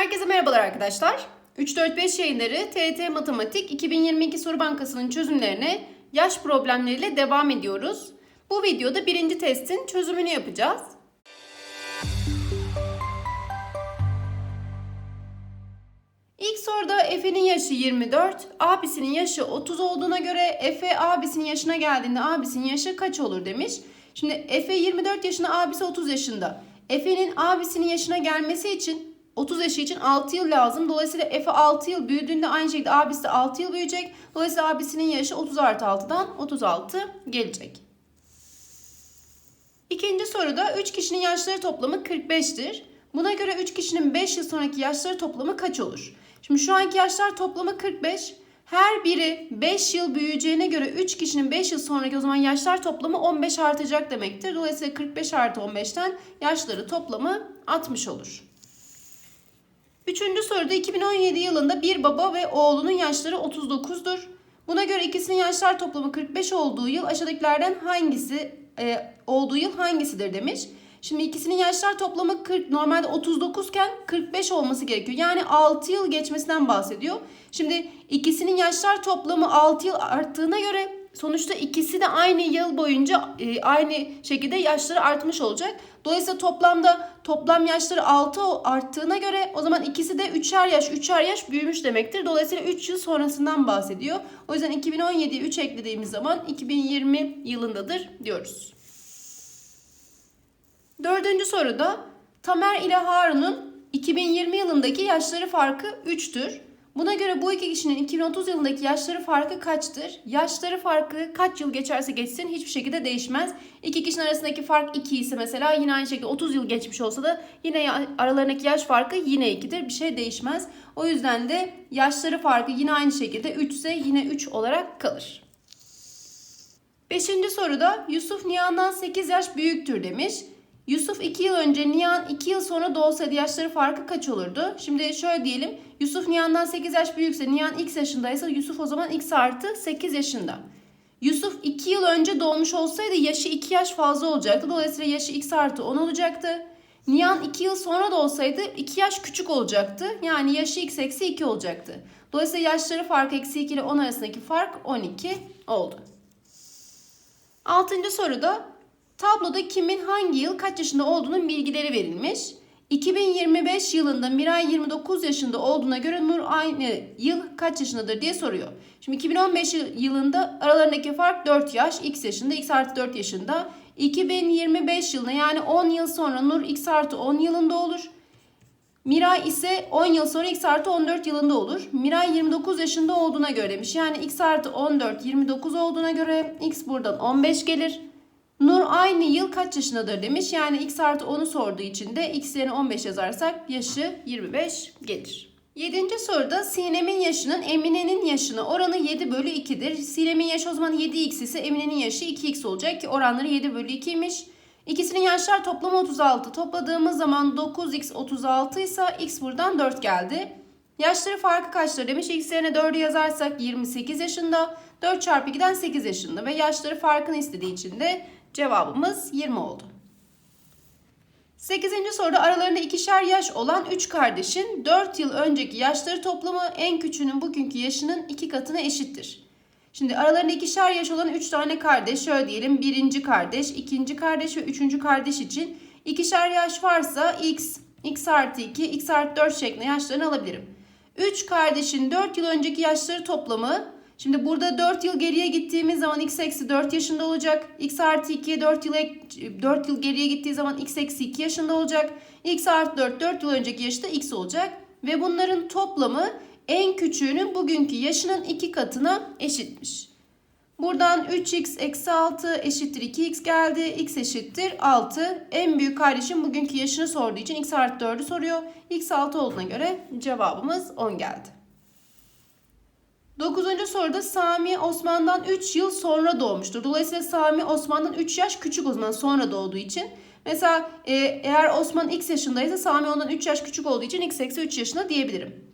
Herkese merhabalar arkadaşlar. 3-4-5 yayınları TET Matematik 2022 Soru Bankası'nın çözümlerine yaş problemleriyle devam ediyoruz. Bu videoda birinci testin çözümünü yapacağız. İlk soruda Efe'nin yaşı 24, abisinin yaşı 30 olduğuna göre Efe abisinin yaşına geldiğinde abisinin yaşı kaç olur demiş. Şimdi Efe 24 yaşında, abisi 30 yaşında. Efe'nin abisinin yaşına gelmesi için 30 yaşı için 6 yıl lazım. Dolayısıyla Efe 6 yıl büyüdüğünde aynı şekilde abisi de 6 yıl büyüyecek. Dolayısıyla abisinin yaşı 30 artı 6'dan 36 gelecek. İkinci soruda 3 kişinin yaşları toplamı 45'tir. Buna göre 3 kişinin 5 yıl sonraki yaşları toplamı kaç olur? Şimdi şu anki yaşlar toplamı 45. Her biri 5 yıl büyüyeceğine göre 3 kişinin 5 yıl sonraki o zaman yaşlar toplamı 15 artacak demektir. Dolayısıyla 45 artı 15'ten yaşları toplamı 60 olur. Üçüncü soruda 2017 yılında bir baba ve oğlunun yaşları 39'dur. Buna göre ikisinin yaşlar toplamı 45 olduğu yıl aşağıdakilerden hangisi e, olduğu yıl hangisidir demiş. Şimdi ikisinin yaşlar toplamı 40 normalde 39 iken 45 olması gerekiyor. Yani 6 yıl geçmesinden bahsediyor. Şimdi ikisinin yaşlar toplamı 6 yıl arttığına göre sonuçta ikisi de aynı yıl boyunca e, aynı şekilde yaşları artmış olacak. Dolayısıyla toplamda toplam yaşları 6 arttığına göre o zaman ikisi de 3'er yaş 3'er yaş büyümüş demektir. Dolayısıyla 3 yıl sonrasından bahsediyor. O yüzden 2017'ye 3 eklediğimiz zaman 2020 yılındadır diyoruz. Dördüncü soruda Tamer ile Harun'un 2020 yılındaki yaşları farkı 3'tür. Buna göre bu iki kişinin 2030 yılındaki yaşları farkı kaçtır? Yaşları farkı kaç yıl geçerse geçsin hiçbir şekilde değişmez. İki kişinin arasındaki fark 2 ise mesela yine aynı şekilde 30 yıl geçmiş olsa da yine aralarındaki yaş farkı yine 2'dir. Bir şey değişmez. O yüzden de yaşları farkı yine aynı şekilde 3 ise yine 3 olarak kalır. Beşinci soruda Yusuf Nihan'dan 8 yaş büyüktür demiş. Yusuf 2 yıl önce Nihan 2 yıl sonra doğsaydı yaşları farkı kaç olurdu? Şimdi şöyle diyelim. Yusuf Nihan'dan 8 yaş büyükse Nihan x yaşındaysa Yusuf o zaman x artı 8 yaşında. Yusuf 2 yıl önce doğmuş olsaydı yaşı 2 yaş fazla olacaktı. Dolayısıyla yaşı x artı 10 olacaktı. Nihan 2 yıl sonra da olsaydı 2 yaş küçük olacaktı. Yani yaşı x eksi 2 olacaktı. Dolayısıyla yaşları fark eksi 2 ile 10 arasındaki fark 12 oldu. Altıncı soruda Tabloda kimin hangi yıl kaç yaşında olduğunun bilgileri verilmiş. 2025 yılında Miray 29 yaşında olduğuna göre Nur aynı yıl kaç yaşındadır diye soruyor. Şimdi 2015 yılında aralarındaki fark 4 yaş. X yaşında, X artı 4 yaşında. 2025 yılında yani 10 yıl sonra Nur X artı 10 yılında olur. Miray ise 10 yıl sonra X artı 14 yılında olur. Miray 29 yaşında olduğuna göre demiş. Yani X artı 14 29 olduğuna göre X buradan 15 gelir. Nur aynı yıl kaç yaşındadır demiş. Yani x artı 10'u sorduğu için de x yerine 15 yazarsak yaşı 25 gelir. Yedinci soruda Sinem'in yaşının Emine'nin yaşına oranı 7 bölü 2'dir. Sinem'in yaşı o zaman 7x ise Emine'nin yaşı 2x olacak ki oranları 7 bölü 2'ymiş. İkisinin yaşlar toplamı 36. Topladığımız zaman 9x 36 ise x buradan 4 geldi. Yaşları farkı kaçtır demiş. X yerine 4'ü yazarsak 28 yaşında. 4 çarpı 2'den 8 yaşında ve yaşları farkını istediği için de Cevabımız 20 oldu. 8. soruda aralarında ikişer yaş olan 3 kardeşin 4 yıl önceki yaşları toplamı en küçüğünün bugünkü yaşının 2 katına eşittir. Şimdi aralarında ikişer yaş olan 3 tane kardeş şöyle diyelim birinci kardeş, ikinci kardeş ve üçüncü kardeş için ikişer yaş varsa x, x artı 2, x artı 4 şeklinde yaşlarını alabilirim. 3 kardeşin 4 yıl önceki yaşları toplamı Şimdi burada 4 yıl geriye gittiğimiz zaman x eksi 4 yaşında olacak. x artı 2'ye 4 yıl, 4 yıl geriye gittiği zaman x eksi 2 yaşında olacak. x artı 4 4 yıl önceki yaşta x olacak. Ve bunların toplamı en küçüğünün bugünkü yaşının 2 katına eşitmiş. Buradan 3x eksi 6 eşittir 2x geldi. x eşittir 6. En büyük kardeşim bugünkü yaşını sorduğu için x artı 4'ü soruyor. x 6 olduğuna göre cevabımız 10 geldi. Dokuzuncu soruda Sami Osman'dan 3 yıl sonra doğmuştur. Dolayısıyla Sami Osman'dan 3 yaş küçük o zaman sonra doğduğu için. Mesela e, eğer Osman x yaşındaysa Sami ondan 3 yaş küçük olduğu için x eksi 3 yaşında diyebilirim.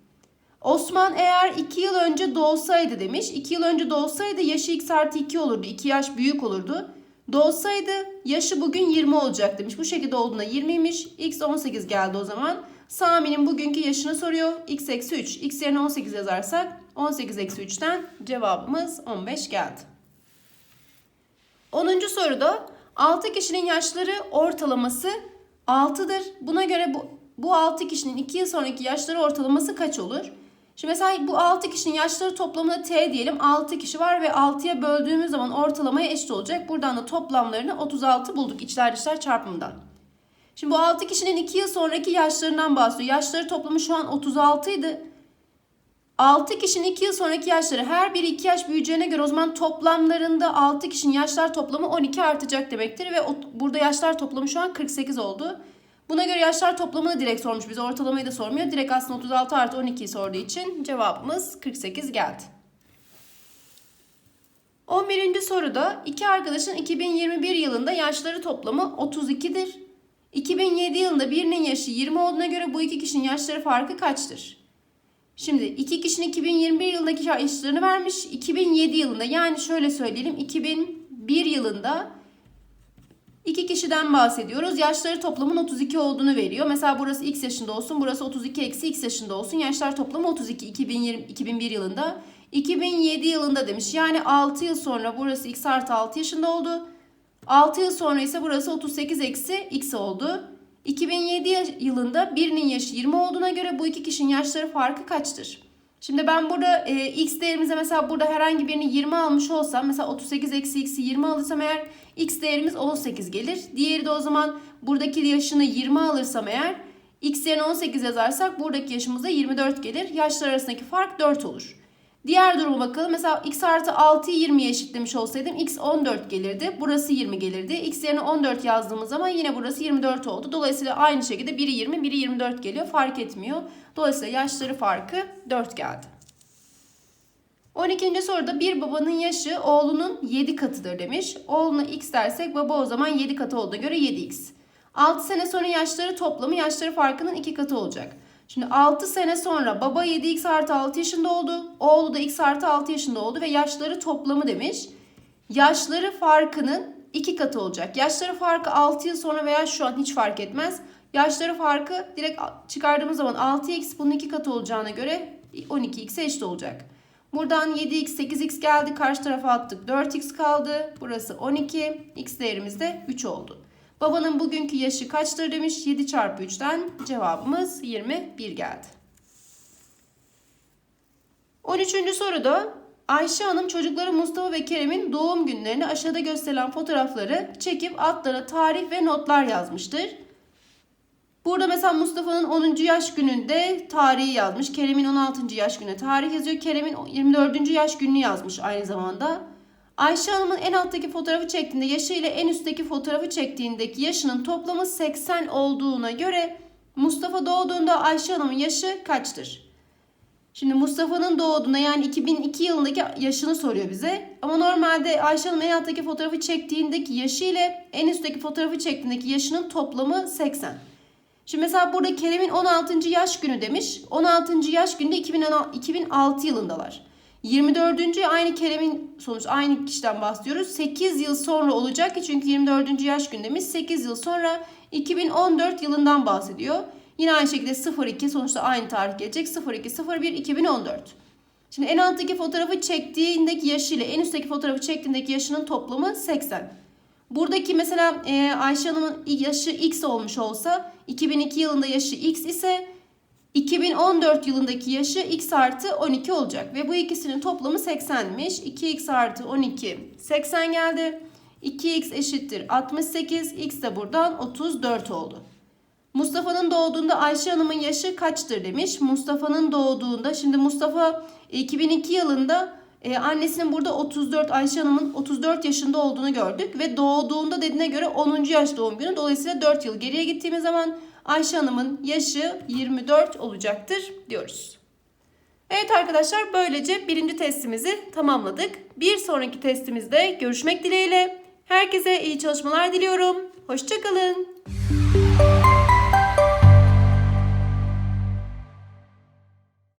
Osman eğer 2 yıl önce doğsaydı demiş. 2 yıl önce doğsaydı yaşı x artı 2 olurdu. 2 yaş büyük olurdu. Doğsaydı yaşı bugün 20 olacak demiş. Bu şekilde olduğunda 20'ymiş. X 18 geldi o zaman. Sami'nin bugünkü yaşını soruyor. x eksi 3. x yerine 18 yazarsak 18 eksi 3'ten cevabımız 15 geldi. 10. soruda 6 kişinin yaşları ortalaması 6'dır. Buna göre bu, bu 6 kişinin 2 yıl sonraki yaşları ortalaması kaç olur? Şimdi mesela bu 6 kişinin yaşları toplamına t diyelim. 6 kişi var ve 6'ya böldüğümüz zaman ortalamaya eşit olacak. Buradan da toplamlarını 36 bulduk içler dışlar çarpımından. Şimdi bu 6 kişinin 2 yıl sonraki yaşlarından bahsediyor. Yaşları toplamı şu an 36 idi. 6 kişinin 2 yıl sonraki yaşları her biri 2 yaş büyüyeceğine göre o zaman toplamlarında 6 kişinin yaşlar toplamı 12 artacak demektir. Ve o, burada yaşlar toplamı şu an 48 oldu. Buna göre yaşlar toplamını direkt sormuş bize. Ortalamayı da sormuyor. Direkt aslında 36 artı 12'yi sorduğu için cevabımız 48 geldi. 11. soruda iki arkadaşın 2021 yılında yaşları toplamı 32'dir. 2007 yılında birinin yaşı 20 olduğuna göre bu iki kişinin yaşları farkı kaçtır? Şimdi iki kişinin 2021 yılındaki yaşlarını vermiş. 2007 yılında yani şöyle söyleyelim 2001 yılında iki kişiden bahsediyoruz. Yaşları toplamın 32 olduğunu veriyor. Mesela burası x yaşında olsun. Burası 32 eksi x yaşında olsun. Yaşlar toplamı 32 2020, 2001 yılında. 2007 yılında demiş. Yani 6 yıl sonra burası x artı 6 yaşında oldu. 6 yıl sonra ise burası 38 eksi x oldu. 2007 yılında birinin yaşı 20 olduğuna göre bu iki kişinin yaşları farkı kaçtır? Şimdi ben burada e, x değerimize mesela burada herhangi birini 20 almış olsam mesela 38 eksi x'i 20 alırsam eğer x değerimiz 18 gelir. Diğeri de o zaman buradaki yaşını 20 alırsam eğer x yerine 18 yazarsak buradaki yaşımıza 24 gelir. Yaşlar arasındaki fark 4 olur. Diğer duruma bakalım. Mesela x artı 6'yı 20'ye eşitlemiş olsaydım x 14 gelirdi. Burası 20 gelirdi. x yerine 14 yazdığımız zaman yine burası 24 oldu. Dolayısıyla aynı şekilde biri 20 biri 24 geliyor. Fark etmiyor. Dolayısıyla yaşları farkı 4 geldi. 12. soruda bir babanın yaşı oğlunun 7 katıdır demiş. Oğluna x dersek baba o zaman 7 katı olduğuna göre 7x. 6 sene sonra yaşları toplamı yaşları farkının 2 katı olacak. Şimdi 6 sene sonra baba 7x artı 6 yaşında oldu. Oğlu da x artı 6 yaşında oldu ve yaşları toplamı demiş. Yaşları farkının 2 katı olacak. Yaşları farkı 6 yıl sonra veya şu an hiç fark etmez. Yaşları farkı direkt çıkardığımız zaman 6x bunun 2 katı olacağına göre 12x'e eşit olacak. Buradan 7x 8x geldi. Karşı tarafa attık. 4x kaldı. Burası 12. X değerimiz de 3 oldu. Babanın bugünkü yaşı kaçtır demiş. 7 çarpı 3'ten cevabımız 21 geldi. 13. soruda Ayşe Hanım çocukları Mustafa ve Kerem'in doğum günlerini aşağıda gösterilen fotoğrafları çekip altlara tarih ve notlar yazmıştır. Burada mesela Mustafa'nın 10. yaş gününde tarihi yazmış. Kerem'in 16. yaş gününe tarih yazıyor. Kerem'in 24. yaş gününü yazmış aynı zamanda. Ayşe Hanım'ın en alttaki fotoğrafı çektiğinde yaşı ile en üstteki fotoğrafı çektiğindeki yaşının toplamı 80 olduğuna göre Mustafa doğduğunda Ayşe Hanım'ın yaşı kaçtır? Şimdi Mustafa'nın doğduğunda yani 2002 yılındaki yaşını soruyor bize. Ama normalde Ayşe Hanım en alttaki fotoğrafı çektiğindeki yaşı ile en üstteki fotoğrafı çektiğindeki yaşının toplamı 80. Şimdi mesela burada Kerem'in 16. yaş günü demiş. 16. yaş günde 2006 yılındalar. 24. aynı Kerem'in sonuç aynı kişiden bahsediyoruz. 8 yıl sonra olacak ki çünkü 24. yaş günü demiş. 8 yıl sonra 2014 yılından bahsediyor. Yine aynı şekilde 02 sonuçta aynı tarih gelecek. 02 01 2014. Şimdi en alttaki fotoğrafı çektiğindeki yaşı ile en üstteki fotoğrafı çektiğindeki yaşının toplamı 80. Buradaki mesela e, Ayşe Hanım'ın yaşı X olmuş olsa 2002 yılında yaşı X ise 2014 yılındaki yaşı X artı 12 olacak. Ve bu ikisinin toplamı 80'miş. 2X artı 12 80 geldi. 2X eşittir 68. X de buradan 34 oldu. Mustafa'nın doğduğunda Ayşe Hanım'ın yaşı kaçtır demiş. Mustafa'nın doğduğunda şimdi Mustafa 2002 yılında ee, annesinin burada 34 Ayşe Hanım'ın 34 yaşında olduğunu gördük ve doğduğunda dediğine göre 10. yaş doğum günü. Dolayısıyla 4 yıl geriye gittiğimiz zaman Ayşe Hanım'ın yaşı 24 olacaktır diyoruz. Evet arkadaşlar böylece birinci testimizi tamamladık. Bir sonraki testimizde görüşmek dileğiyle. Herkese iyi çalışmalar diliyorum. Hoşçakalın.